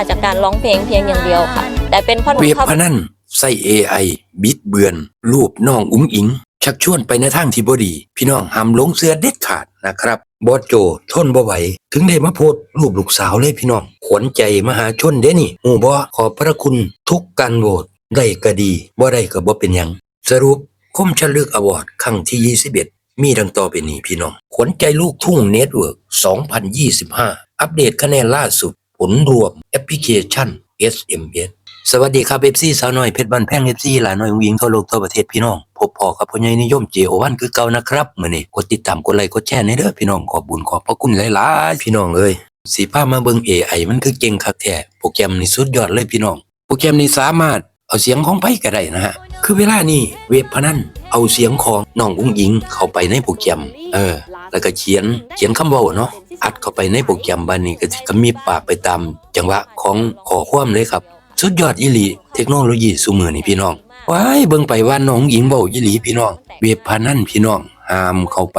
มาจากการร้องเพลงเพียงอย่างเดียวค่ะ แต่เป็นเพราะหนูเว็บเข้าพนันใส่ AI บิดเบือน รูปน้องอุ้งอิง ชักชวนไปในทางที่บ่ดี พี่น้องห้ามหลงเสือเด็ดขาดนะครับ บอสโจทนบ่ไหว ถึงได้มาโพสต์รูปลูกสาวเลยพี่น้อง ขวัญใจมหาชนเด้นี่หมู่บ่ขอบพระคุณทุกการโหวตได้ก็ดีบ่ได้ก็บ่เป็นหยัง สรุปคมชลึกอวอร์ดครั้งที่ 21 มีดังต่อไปนี้พี่น้อง ขวัญใจลูกทุ่งเน็ตเวิร์ก2025 อัปเดตคะแนนล่าสุด ผลรวมแอปพลิเคชัน SMS สวัสดีครับเอฟซีสาวน้อยเพชรบ้านแพงเอฟซีหลานน้อยวิงทั่วโลกทั่วประเทศพี่น้อง พบพอกับพ่อใหญ่นิยมเจโอวันคือเก่านะครับมื้อนี้กดติดตามกดไลค์กดแชร์ในเด้อพี่น้องขอบบุญขอบพระคุณหลายๆพี่น้องเอ้ยสีผ้ามาเบิ่ง AI มันคือเก่งคักแท้โปรแกรมนี่สุดยอดเลยพี่น้อง โปรแกรมนี้สามารถเอาเสียงของไผก็ได้นะฮะคือเวลานี้เว็บพนัน เอาเสียงของน้องอุ้งยิงเข้าไปในโปรแกรม เออ แล้วก็เขียนเขียนคำเว้าเนาะอัดเข้าไปในโปรแกรมบัดนี้ก็สิก็มีปากไปตามจังหวะของขอความเลยครับ สุดยอดอีหลีเทคโนโลยีสุมือนี่พี่น้องว้ายเบิ่งไปว่าน้องหญิงเว้าอีหลีพี่น้อง เว็บพนันพี่น้องห้ามเข้าไป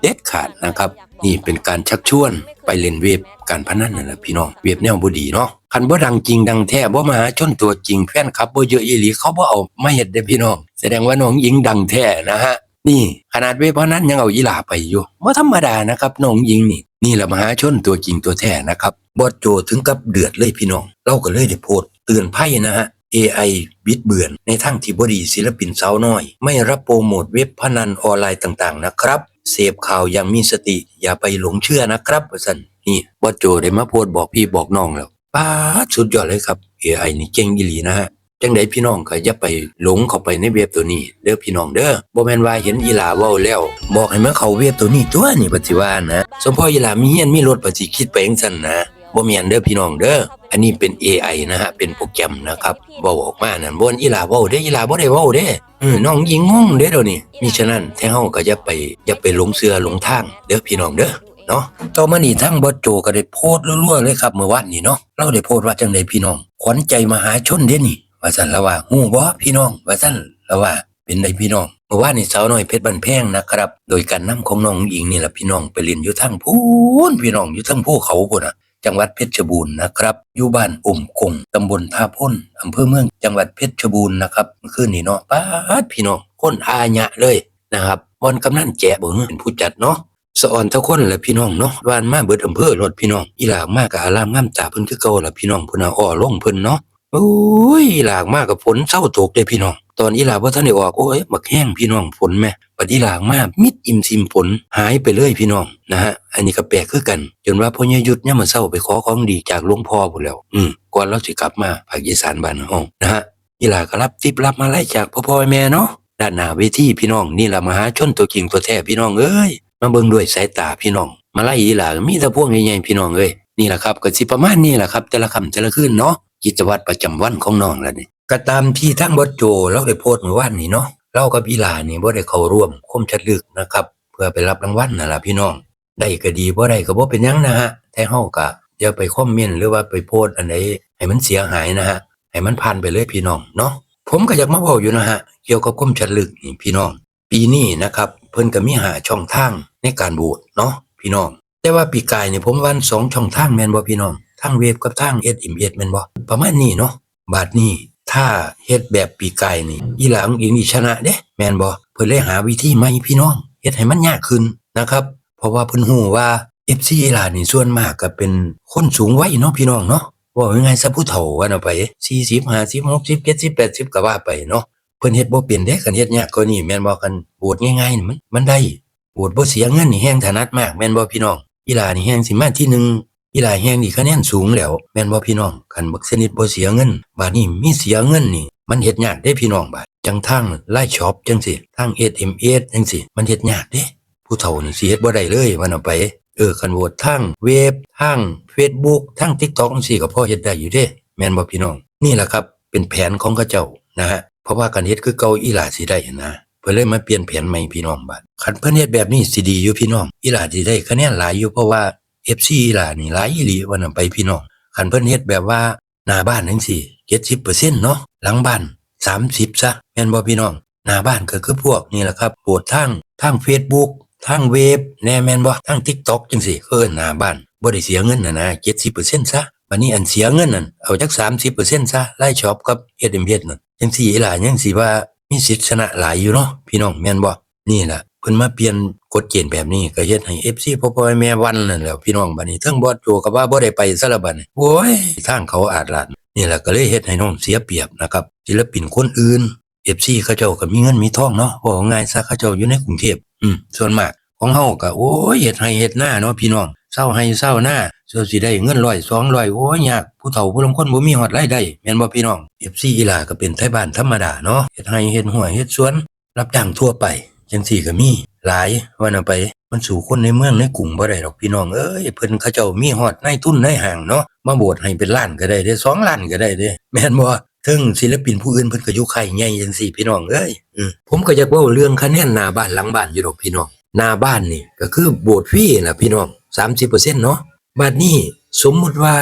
เด็ดขาดนะครับ นี่เป็นการชักชวนไปเล่นเว็บการพนันนั่นแหละพี่น้องเว็บแนวบ่ดีเนาะคันบ่ดังจริงดังแท้บ่มาหาชนตัวจริงแฟนคลับบ่เยอะอีหลีเขาบ่เอาไมาเฮ็ดเด้พี่น้อง แสดงว่าน้องหญิงดังแท้นะฮะนี่ขนาดเว็บพนันยังเอาอีหลาไปอยู่บ่ธรรมดานะครับน้องหญิงนี่นี่แหละมหาชนตัวจริงตัวแท้นะครับบอสโจถึงกับเดือดเลยพี่น้องเราก็เลยได้โพสต์เตือนภัยนะฮะ AI บิดเบือน ในทางที่บดีศิลปินสาวน้อย ไม่รับโปรโมทเว็บพนันออนไลน์ต่างๆนะครับ เสพข่าวอย่างมีสติ อย่าไปหลงเชื่อนะครับว่สันนี่บอสโจได้มาพูดบอกพี่บอกน้องแล้วป้าสุดยอดเลยครับเอไอนี่เก่งอีหลีนะฮะจังไดพี่น้องก็อย่าไปหลงเข้าไปในเว็บตัวนี้ เด้อพี่น้องเด้อบ่แม่นว่าเห็นอีหลาเว้าแล้ว บอกให้มันเข้าเว็บตัวนี้ตัวนี่ปฏิว่านะ สมพ่ออีหลามีเฮียนมีรถปฏิคิดไปเองสั่นนะ บ่แม่นเด้อพี่น้องเด้อ อันนี้เป็น AI นะฮะ เป็นโปรแกรมนะครับเว้าออกมานั่นบ่นอีหลาเว้าเด้ออีหลาบ่ได้เว้าเด้เออน้องยิงงงเด้อเดี๋ยวนี้มิฉะนั้นแท้เฮาก็อย่าไปอย่าไปหลงเชื่อหลงทางเด้อพี่น้องเด้อเนาะต่อมานี่ทั้งบอสโจก็ได้โพสต์รัวๆเลยครับเมื่อวานนี้เนาะเราได้โพสต์ว่าจังไดพี่น้องขวัญใจมหาชนเด้นี่ ว่าสั่นละว่าฮู้บ่พี่น้อง ว่าสั่นละว่าเป็นไดพี่น้องเมื่อวานนี่สาวน้อยเพชรบันแพงนะครับ โดยการนำของน้องหญิงนี่แหละพี่น้องไปเรียนอยู่ทั้งพูนพี่น้องอยู่ทั้งภูเขาพุ่นน่ะ จังหวัดเพชรบูรณ์นะครับอยู่บ้านอุ่มคงตำบลท่าพ้นอำเภอเมืองจังหวัดเพชรบูรณ์นะครับคืนนี้เนาะป้าดพี่น้องคนอาญะเลยนะครับบอนกำนันแจะบ่เงินเป็นผู้จัดเนาะสะอ่อนเท่าคนแหละพี่น้องเนาะวานมาเบิดอำเภอรถพี่น้องอีหลากมากกับอารามงามตาเพิ่นคือเก่าละพี่น้องพุ่นน่ะอ้อลงเพิ่นเนาะโอ้ยหลากมากกับฝนเศร้าตกเด้พี่น้องตอนอีหลากบ่ทันได้ออกโอ้ยบักแห้งพี่น้องฝนแม่บัดอีหลากมามิดอิ่มซิมฝนหายไปเลยพี่น้องนะฮะอันนี้ก็แปลกคือกัน จนว่าพ่อใหญ่ยุทธเนี่ยมมาเศร้าไปขอของดีจากหลวงพ่อพุ่นแล้ว อืมก่อนเราสิกลับมาภาคอีสานบ้านเฮานะฮะอีหลาก็รับทิปรับมาไล่จากพ่อพ่อแม่เนาะด้านหน้าเวทีพี่น้องนี่แหละมหาชนตัวจริงตัวแท้พี่น้องเอ้ยมาเบิ่งด้วยสายตาพี่น้อง มาไล่อีหลามีแต่พวกใหญ่ๆพี่น้องเอ้ยนี่แหละครับก็สิประมาณนี้แหละครับ แต่ละคำแต่ละคืนเนาะ กิจวัตรประจำวันของน้องแล้วนี่ก็ตามที่ทั้งบดโจเราได้โพสต์เมื่อวานนี้เนาะเรากับอีหลานี่บ่ได้เข้าร่วมคมชัดลึกนะครับ เพื่อไปรับรางวัลนั่นล่ะพี่น้อง ได้ก็ดีบ่ได้ก็บ่เป็นหยังนะฮะแต่เฮาก็อย่าไปคอมเมนต์หรือว่าไปโพสต์อันใดให้มันเสียหายนะฮะให้มันผ่านไปเลยพี่น้องเนาะผมก็อยากมาเว้าอยู่นะฮะเกี่ยวกับคมชัดลึกนี่พี่น้อง ปีนี้นะครับเพิ่นก็มีหาช่องทางในการโหวตเนาะพี่น้อง แต่ว่าปีกายเนี่ยผมวันสองช่องทางแม่นบ่พี่น้อง ทางเว็บกับทาง SMS แม่นบ่ประมาณนี้เนาะบาดนี้ถ้าเฮ็ดแบบปีกายนี่อีหลังอีนี่ชนะเด้แม่นบ่เพิ่นเลยหาวิธีใหม่พี่น้องเฮ็ดให้มันยากขึ้นนะครับ เพราะว่าเพิ่นฮู้ว่า FC อีหลานี่ส่วนมากก็เป็นคนสูงวัยเนาะพี่น้องเนาะว่ายังไงซะผู้เฒ่าว่าเนาะไป40 50 60 70 80ก็ว่าไปเนาะเพิ่นเฮ็ดบ่เป็นเด้คันเฮ็ดยากกว่านี้แม่นบ่กันโหวตง่ายๆนี่มันมันได้โหวตบ่เสียเงินนี่แฮงถนัดมากแม่นบ่พี่น้องอีหลานี่แฮงสิมาที่หนึ อีหลาแฮงนี่คะแนนสูงแล้ว แม่นบ่พี่น้องคันบักสนิทบ่เสียเงินบาดนี้มีเสียเงินนี่ มันเฮ็ดยากเด้พี่น้องบาดจังทางไลน์ช็อปจังซี่ทาง SMS จังซี่มันเฮ็ดยากเด้ผู้เฒ่านี่สิเฮ็ดบ่ได้เลยว่าเอาไปเออคันโหวตทางเว็บทาง Facebook ทาง TikTok จังซี่ก็พอเฮ็ดได้อยู่เด้ แม่นบ่พี่น้อง นี่แหละครับเป็นแผนของเขาเจ้านะฮะเพราะว่าการเฮ็ดคือเก่าอีหลาสิได้นะเพิ่นเลยมาเปลี่ยนแผนใหม่พี่น้องบัดคันเพิ่นเฮ็ดแบบนี้สิดีอยู่พี่น้องอีหลาสิได้คะแนนหลายอยู่เพราะว่า FC อีหลานี่หลายอีหลีว่านํไปพี่น้องคันเพิ่นเฮ็ดแบบว่าหน้าบ้านจังซี่70%เปอร์เซ็นต์เนาะหลังบ้าน30ซะแม่นบ่พี่น้องหน้าบ้านก็คือพวกนี่แหละครับโปรดทางทาง Facebook ทางเว็บแน่แม่นบ่ทาง TikTok จังซี่เอิ้นหน้าบ้านบ่ได้เสียเงินน่ะนะ70%ซะวันนี้อันเสียเงินนั่นเอาจัก30%ซะไล่ช็อปกับเอ็ดเอ็มเนั่นจังซี่ล่ะยังสิว่ามีสิทธิ์ชนะหลายอยู่เนาะพี่น้องแม่นบ่นี่แหละ เพิ่นมาเปลี่ยนกฎเกณฑ์แบบนี้ก็เฮ็ดให้ FC พ่อพ่อแม่วันนั่นแหล้วพี่น้องบัดนี้ทั้งบอสโจก็ว่าบ่ได้ไปซะละบัดนี้โอ้ยทางเขาอาดลาดนี่แหละก็เลยเฮ็ดให้น้องเสียเปรียบนะครับศิลปินคนอื่น FC เขาเจ้าก็มีเงินมีทองเนาะว่ง่ายซะเขาเจ้าอยู่ในกรุงเทพอืมส่วนมากของเฮาก็โอ้ยเฮ็ดให้เฮ็ดหน้าเนาะพี่น้องเศร้าให้เศร้าหน้าส่วนสิได้เงินร้อยสองร้อยโอ้ยยากผู้เฒ่าผู้ลางคนบ่มีฮอดรายได้แม่นบ่พี่น้อง FC อีหลาก็เป็นไทบ้านธรรมดาเนาะเฮ็ดให้เฮ็ดหัวเฮ็ดสวน รับจ้างทั่วไป จังซี่ก็มี หลายว่าน่ะไปมันสู่คนในเมืองในกรุงบ่ได้ดอกพี่น้องเอ้ยเพิ่นเขาเจ้ามีฮอดในทุนในห้างเนาะมาโบสให้เป็นล้านก็ได้เด้สองล้านก็ได้เด้แม่นบ่ถึงศิลปินผู้อื่นเพิ่นก็อยู่ไข่ใหญ่จังซี่พี่น้องเอ้ยอผมก็อยากเว้าเรื่องคะแนนหน้าบ้านหลังบ้านอยู่ดอกพี่น้องหน้าบ้านนี่ก็คือโบสถ์ฟรีน่ะพี่น้อง30%เนาะบัดนี้สมมุติว่า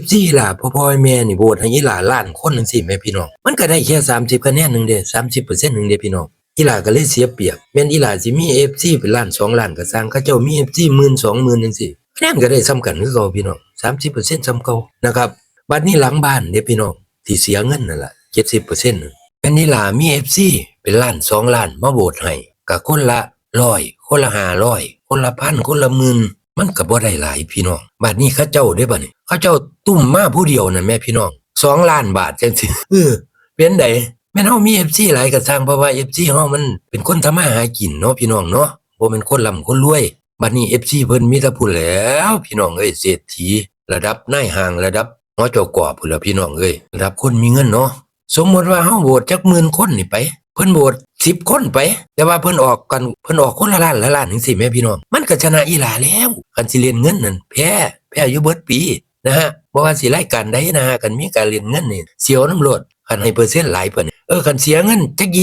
FC ล่ะพ่อพ่อแม่นี่โบสถ์ให้อีหลาล้านคนจังซี่แม่พี่น้องมันก็ได้แค่30คะแนนหนึงเด้30%นึงเด้พี่น้อง อีหลาก็เลยเสียเปรียบแม่นอีหลาสิมี FC เป็นล้าน2ล้านก็สร้างเขาเจ้ามี FC 10,000 20,000จังซี่คะแนนก็ได้ซ้ำกันคือเก่าพี่น้อง30%ซ้ำเก่านะครับบัดนี้หลังบ้านเด้พี่น้องที่เสียเงินนั่นแหละ70%นั่นเป็นนิลามีเอฟซีเป็นล้านสองล้านมาโบสให้กับคนละร้อยคนละห้าร้อยคนละพันคนละหมื่นมันก็บ่ได้หลายพี่น้องบาทนี้เข้าเจ้าได้บ่นี่เข้าเจ้าตุ่มมาผู้เดียวน่ะแม่พี่น้องสองล้านบาทจังสิเออเป็นได แม่นเฮามี FC หลายก็สร้างเพราะว่า FC เฮามันเป็นคนทำมาหากินเนาะพี่น้องเนาะบ่เป็นคนร่ำคนรวยบัดนี้ FC เพิ่นมีแต่ผู้แหล้วพี่น้องเอ้ยเศรษฐีระดับนายห้างระดับหอจกอพุ่นล่ะพี่น้องเอ้ยระดับคนมีเงินเนาะสมมติว่าเฮาโหวตจักหมื่นคนนี่ไป เพิ่นโหวตสิบคนไป แต่ว่าเพิ่นออกกันเพิ่นออกคนละล้านละล้านจังซี่แม่พี่น้องมันก็ชนะอีหลาแล้วคันสิเรียนเงินนั่นแพ้แพ้อยู่เบิดปีนะฮะ บ่ว่าสิรายการใดนะกันมีการเรียนเงินนี่เสียวน้ำโลดคันให้เปอร์เซ็นต์หลายเพิ่นเออคันเสียเงินจัก20%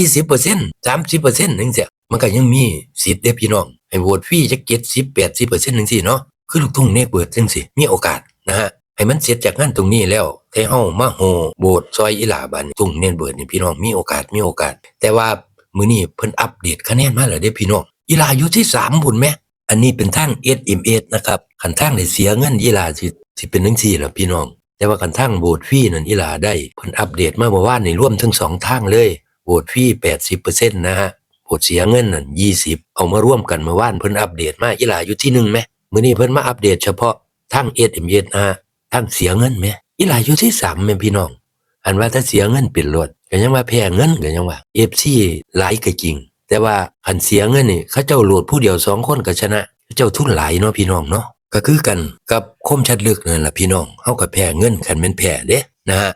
30%จังซี่มันก็ยังมีสิทธิ์เด้พี่น้อง ให้โหวตฟรีจัก70 80%จังซี่เนาะคือลูกทุ่งเนกเบิดจังซี่มีโอกาสนะฮะให้มันเสร็จจากงานตรงนี้แล้วให้เฮามาโหโบสถ์ซอยอีหลาบันทุ่งเนียนเบิดนี่พี่น้องมีโอกาสมีโอกาส แต่ว่ามื้อนี้เพิ่นอัปเดตคะแนนมาแล้วเด้พี่น้องอีหลาอยู่ที่3พุ่นแหมอันนี้เป็นทาง SMS นะครับคันทางได้เสียเงินอีหลาสิ สิเป็นจังซี่ล่ะพี่น้อง แต่ว่าคันทางโบสถ์ฟรีนั่นอีหลาได้เพิ่นอัปเดตมาเมื่อวานนี่รวมทั้งสองทางเลยโบดฟี่แปดสถ์ฟรี80%นต์นะฮะโบสถ์เสียเงินนั่น20เอามาร่วมกันเมื่อวานเพิ่นอัปเดตมาอีหลาอยู่ที่หนึ่งแหมมื้อนี้เพิ่นมาอัปเดตเฉพาะทาง SMS นะฮะทางเสียเงินไหมอีหลายอยู่ที่สามแม่พี่น้อง อันว่าถ้าเสียเงินเป็นรถก็ยังว่าแพ้เงินก็ยังว่าเอฟซีหลายก็จริง แต่ว่าคันเสียเงินนี่เขาเจ้าโหลดผู้เดียวสองคนก็ชนะเขาเจ้าทุนหลายเนาะพี่น้องเนาะ ก็คือกันกับคมชัดลึกนั่นแหละพี่น้องเฮาก็แพ้เงินคันแม่นแพ้เด้นะฮะ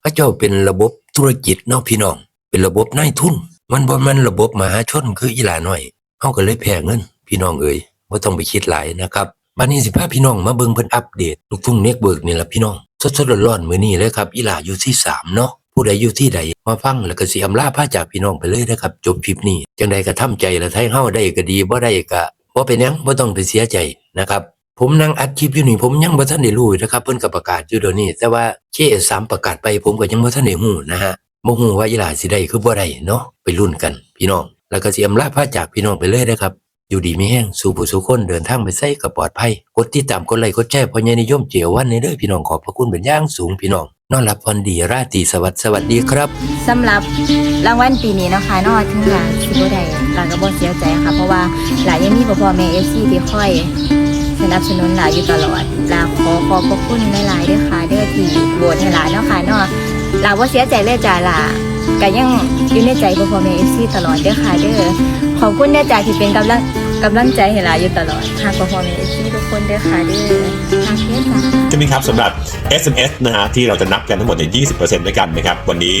เขาเจ้าเป็นระบบธุรกิจเนาะพี่น้อง เป็นระบบนายทุน มันบ่มันระบบมหาชนคืออีหลาน้อยเฮาก็เลยแพ้เงิน พี่น้องเอ้ยบ่ต้องไปคิดหลายนะครับบัดนี้สิพาพี่น้องมาเบิ่งเพิ่นอัปเดตลูกทุ่งเน็กเบิกนี่ล่ะพี่น้องสดๆร้อนๆมื้อนี้เลยครับอีหลาอยู่ที่สามเนาะผู้ใดอยู่ที่ใดมาฟังแล้วก็สิอำลาพาจากพี่น้องไปเลยนะครับ จบคลิปนี้จังใดก็ทำใจและไทยเฮาได้ก็ดีบ่ได้ก็บ่เป็นหยังบ่ต้องไปเสียใจนะครับ ผมนั่งอัดคลิปอยู่นี่ผมยังบ่ทันได้รู้นะครับเพิ่นก็ประกาศอยู่เดี๋ยวนี้ แต่ว่าเคสามประกาศไปผมก็ยังบ่ทันได้ฮู้นะฮะบ่ฮู้ว่าอีหลาสิได้คือบ่ได้เนาะไปรุ่นกัน พี่น้อง แล้วก็สิอำลาพาจากพี่น้องไปเลยนะครับ อยู่ดีไม่แห้งสู่ผู้สู่คนเดินทางไปใส่ก็ปลอดภัยกดติดตามกดไลค์กดแชร์พอใหญานิยมเจียววันในเด้อพี่น้องขอบพระคุณเป็นอย่างสูงพี่น้อง นอนหลับฝันดีราตรีสวัสดิ์สวัสดีครับ สำหรับรางวัลปีนี้เนาะคะนอกถึงหลานสิบ่ได้หลานก็บ่เสียใจค่ะ เพราะว่าหลานยังมีพ่อพ่อแม่ FC ที่คอยสนับสนุนหลานอยู่ตลอดหลานขอขอบพระคุณหลายๆด้อค่ะเด้อที่โหวตให้หลานเนาะค่ะนาะหลานบ่เสียใจเลยจ้าหลานก็ยังอยู่ในใจพ่อพ่อแม่ FC ตลอดเด้อค่ะเด้อขอบคุณเด้อจ้าที่เป็นกำลัง กำลังใจให้หลาอยู่ตลอดค่ะพ่อพ่อแม่ทุกคนด้อค่ะด้อทางเด้อจ้าจะมีครับสำหรับ SMS นะฮะที่เราจะนับกันทั้งหมดในย20%ด้วยกันนะครับ วันนี้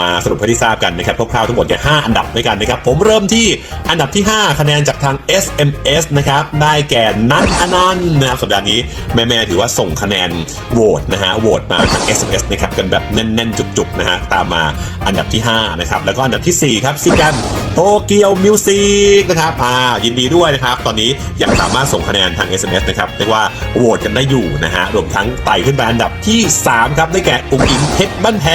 มาสรุปให้ที่ทราบกันนะครับคร่าวๆทั้งหมดเนี่ย5อันดับด้วยกันนะครับ ผมเริ่มที่อันดับที่ 5 คะแนนจากทาง SMS นะครับได้แก่นัทอนันต์นะครับสัปดาห์นี้แม่ๆถือว่าส่งคะแนนโหวตนะฮะโหวตมาทาง SMS นะครับกันแบบแน่นๆจุกๆนะฮะตามมาอันดับที่5นะครับแล้วก็อันดับทีสี่4ครับซิกัน โตเกียวมิวสิกนะครับอ่ายินดีด้วยนะครับ ตอนนี้ยังสามารถส่งคะแนนทาง SMS นะครับเรียกว่าโหวตกันได้อยู่นะฮะรวมทั้งไต่ขึ้นไปอันดับที่ 3 ครับ ได้แก่อุ้งอิงเพชรบ้านแพ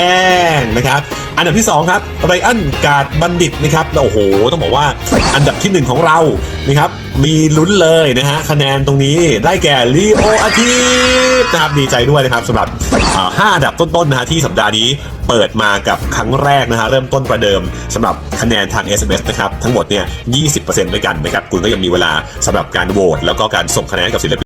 งนะครับอันดับที่ 2 ครับไรอันกาดบัณฑิตนะครับโอ้โห ต้องบอกว่าอันดับทีหนึ่1 ของเรานะครับมีลุ้นเลยนะฮะคะแนนตรงนี้ได้แก่ลีโออาทิตย์นะครับดีใจด้วยนะครับสำหรับ ห้าอันดับต้นๆนะฮะที่สัปดาห์นี้เปิดมากับครั้งแรกนะฮะเริ่มต้นประเดิมสำหรับคะแนนทาง SMS นะครับทั้งหมดเนี่ย 20%ด้วยกันนะครับคุณก็ยังมีเวลาสำหรับการโหวตแล้วก็การส่งคะแนนกับศิลปิน